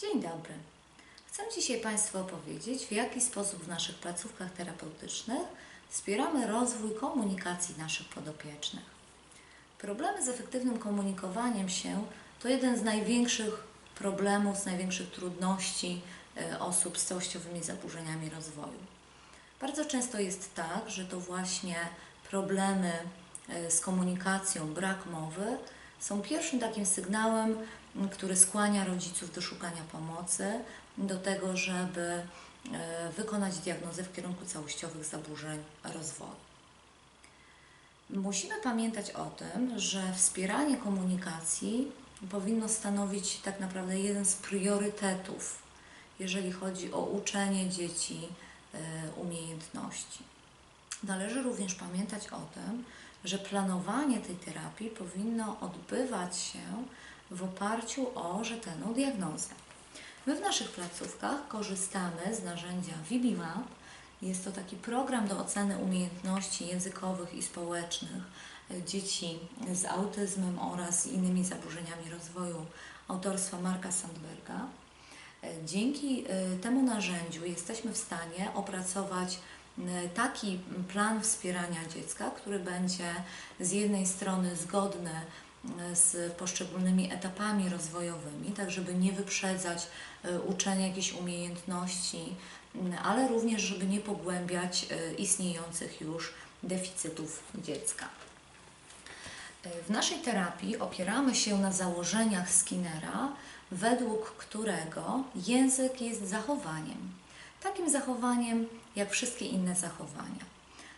Dzień dobry. Chcę dzisiaj Państwu opowiedzieć, w jaki sposób w naszych placówkach terapeutycznych wspieramy rozwój komunikacji naszych podopiecznych. Problemy z efektywnym komunikowaniem się to jeden z największych problemów, z największych trudności e, osób z całościowymi zaburzeniami rozwoju. Bardzo często jest tak, że to właśnie problemy e, z komunikacją, brak mowy są pierwszym takim sygnałem, który skłania rodziców do szukania pomocy, do tego, żeby e, wykonać diagnozę w kierunku całościowych zaburzeń rozwoju. Musimy pamiętać o tym, że wspieranie komunikacji powinno stanowić tak naprawdę jeden z priorytetów, jeżeli chodzi o uczenie dzieci e, umiejętności. Należy również pamiętać o tym, że planowanie tej terapii powinno odbywać się w oparciu o rzetelną diagnozę. My w naszych placówkach korzystamy z narzędzia VibiMap. Jest to taki program do oceny umiejętności językowych i społecznych dzieci z autyzmem oraz innymi zaburzeniami rozwoju autorstwa Marka Sandberga. Dzięki e, temu narzędziu jesteśmy w stanie opracować m, taki plan wspierania dziecka, który będzie z jednej strony zgodny z poszczególnymi etapami rozwojowymi, tak żeby nie wyprzedzać e, uczenia jakichś umiejętności, ale również żeby nie pogłębiać e, istniejących już deficytów dziecka. E, W naszej terapii opieramy się na założeniach Skinnera, według którego język jest zachowaniem. Takim zachowaniem jak wszystkie inne zachowania.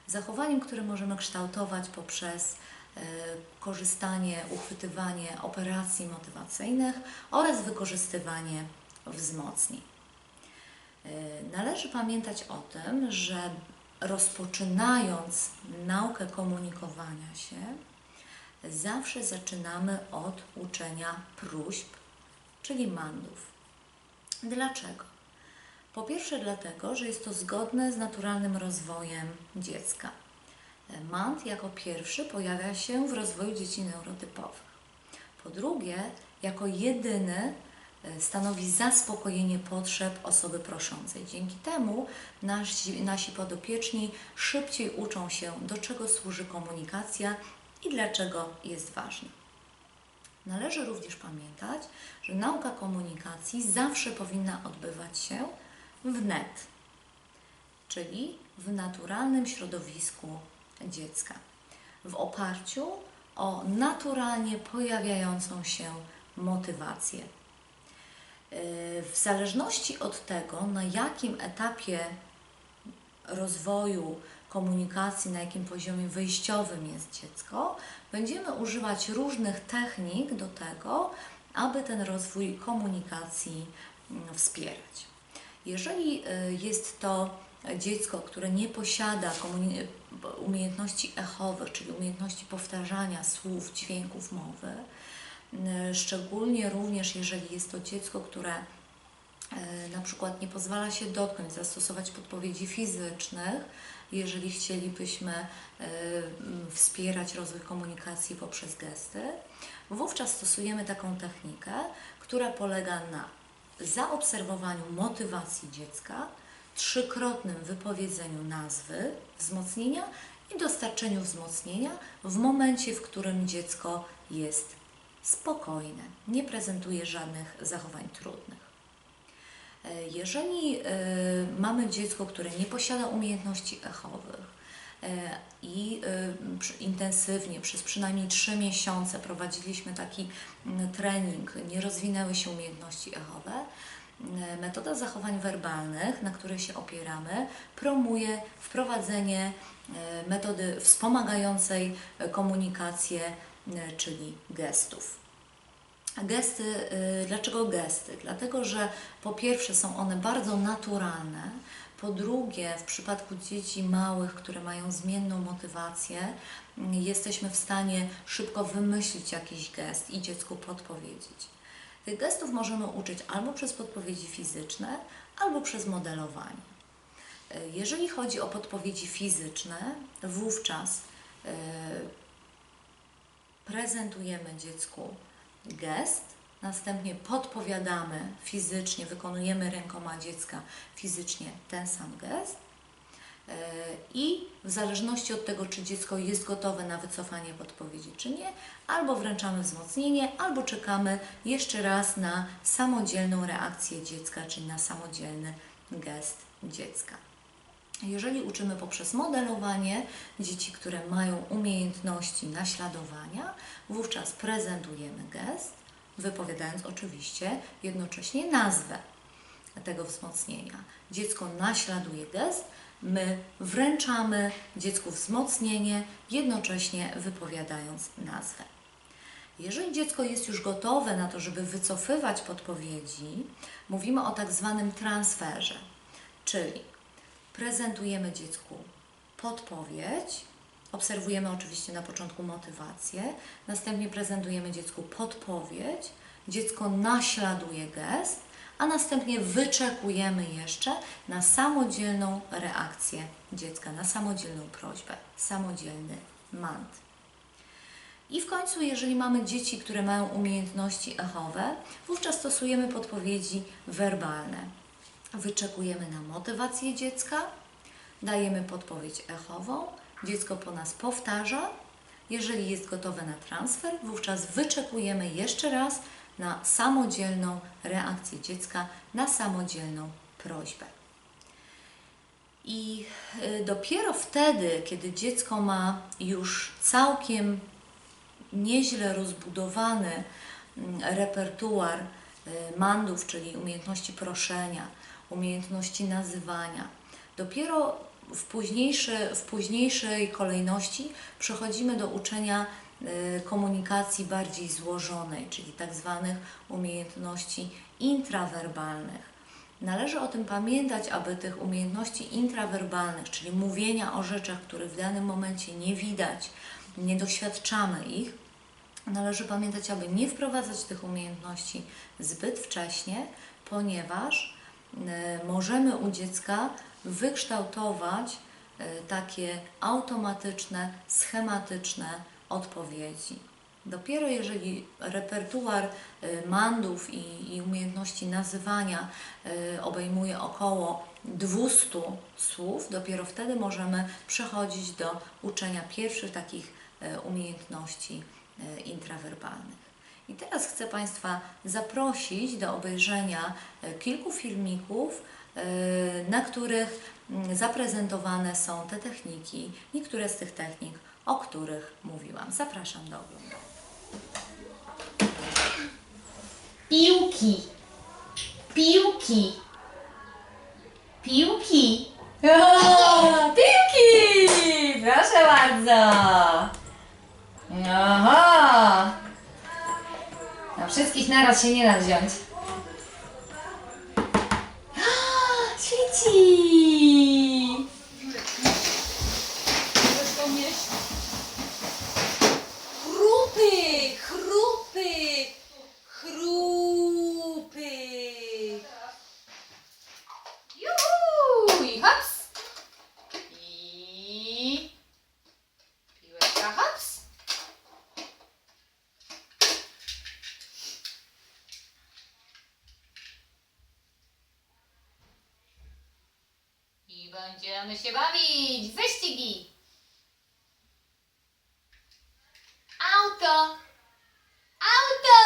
Zachowaniem, które możemy kształtować poprzez korzystanie, uchwytywanie operacji motywacyjnych oraz wykorzystywanie wzmocnień. E, Należy pamiętać o tym, że rozpoczynając naukę komunikowania się, zawsze zaczynamy od uczenia próśb, czyli mandów. Dlaczego? Po pierwsze, dlatego, że jest to zgodne z naturalnym rozwojem dziecka. Mand jako pierwszy pojawia się w rozwoju dzieci neurotypowych. Po drugie, jako jedyny e, stanowi zaspokojenie potrzeb osoby proszącej. Dzięki temu nasi, nasi podopieczni szybciej uczą się, do czego służy komunikacja i dlaczego jest ważna. Należy również pamiętać, że nauka komunikacji zawsze powinna odbywać się w net, czyli w naturalnym środowisku dziecka, w oparciu o naturalnie pojawiającą się motywację. Yy, W zależności od tego, na jakim etapie rozwoju komunikacji, na jakim poziomie wyjściowym jest dziecko, będziemy używać różnych technik do tego, aby ten rozwój komunikacji mm, wspierać. Jeżeli y, jest to dziecko, które nie posiada umiejętności echowych, czyli umiejętności powtarzania słów, dźwięków mowy, y, szczególnie również jeżeli jest to dziecko, które e, na przykład nie pozwala się dotknąć, zastosować podpowiedzi fizycznych, jeżeli chcielibyśmy m, wspierać rozwój komunikacji poprzez gesty, wówczas stosujemy taką technikę, która polega na zaobserwowaniu motywacji dziecka, trzykrotnym wypowiedzeniu nazwy wzmocnienia i dostarczeniu wzmocnienia w momencie, w którym dziecko jest spokojne, nie prezentuje żadnych zachowań trudnych. E, Jeżeli e, mamy dziecko, które nie posiada umiejętności echowych e, i intensywnie przez przynajmniej 3 miesiące prowadziliśmy taki mm, trening, nie rozwinęły się umiejętności echowe, metoda zachowań werbalnych, na której się opieramy, promuje wprowadzenie e, metody wspomagającej e, komunikację, e, czyli gestów. Gesty, dlaczego gesty? Dlatego, że po pierwsze są one bardzo naturalne, po drugie, w przypadku dzieci małych, które mają zmienną motywację, jesteśmy w stanie szybko wymyślić jakiś gest i dziecku podpowiedzieć. Tych gestów możemy uczyć albo przez podpowiedzi fizyczne, albo przez modelowanie. Y, Jeżeli chodzi o podpowiedzi fizyczne, wówczas y, prezentujemy dziecku gest następnie podpowiadamy fizycznie, wykonujemy rękoma dziecka fizycznie ten sam gest. E, I w zależności od tego, czy dziecko jest gotowe na wycofanie podpowiedzi, czy nie, albo wręczamy wzmocnienie, albo czekamy jeszcze raz na samodzielną reakcję dziecka, czyli na samodzielny gest dziecka. Jeżeli uczymy poprzez modelowanie dzieci, które mają umiejętności naśladowania, wówczas prezentujemy gest, wypowiadając oczywiście jednocześnie nazwę tego wzmocnienia. Dziecko naśladuje gest, my wręczamy dziecku wzmocnienie, jednocześnie wypowiadając nazwę. Jeżeli dziecko jest już gotowe na to, żeby wycofywać podpowiedzi, mówimy o tak zwanym transferze, czyli prezentujemy dziecku podpowiedź, obserwujemy oczywiście na początku motywację, następnie prezentujemy dziecku podpowiedź, dziecko naśladuje gest, a następnie wyczekujemy jeszcze na samodzielną reakcję dziecka, na samodzielną prośbę, samodzielny mant. I w końcu, jeżeli mamy dzieci, które mają umiejętności echowe, wówczas stosujemy podpowiedzi werbalne. Wyczekujemy na motywację dziecka, dajemy podpowiedź echową, dziecko po nas powtarza. Jeżeli jest gotowe na transfer, wówczas wyczekujemy jeszcze raz na samodzielną reakcję dziecka, na samodzielną prośbę. I y, dopiero wtedy, kiedy dziecko ma już całkiem nieźle rozbudowany mm, repertuar y, mandów, czyli umiejętności proszenia, umiejętności nazywania, dopiero w, późniejszy, w późniejszej kolejności przechodzimy do uczenia komunikacji bardziej złożonej, czyli tak zwanych umiejętności intrawerbalnych. Należy o tym pamiętać, aby tych umiejętności intrawerbalnych, czyli mówienia o rzeczach, których w danym momencie nie widać, nie doświadczamy ich, należy pamiętać, aby nie wprowadzać tych umiejętności zbyt wcześnie, ponieważ e, możemy u dziecka wykształtować e, takie automatyczne, schematyczne odpowiedzi. Dopiero jeżeli repertuar y, mandów i, i umiejętności nazywania y, obejmuje około 200 słów, dopiero wtedy możemy przechodzić do uczenia pierwszych takich y, umiejętności intrawerbalnych. I teraz chcę Państwa zaprosić do obejrzenia kilku filmików, na których mm, zaprezentowane są te techniki, niektóre z tych technik, o których mówiłam. Zapraszam do oglądania. Piłki. Piłki. Piłki. O, piłki! Proszę bardzo! Oho! Na wszystkich naraz się nie da wziąć. Świeci! Chrupy, chrupy, chrupy. Juhu! I hops! I... Piłeczka hops! I będziemy się bawić! Wyścigi! Auto! Auto!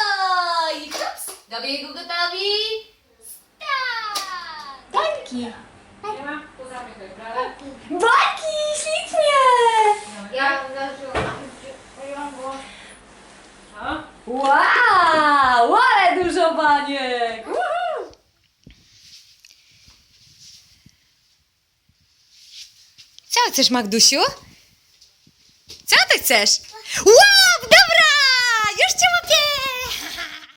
I hops! Do biegu gotowi? Start! Bańki! Bajki! Ślicznie! Ja. Wow! Ale dużo baniek! Co chcesz, Magdusiu? Co ty chcesz? Wow!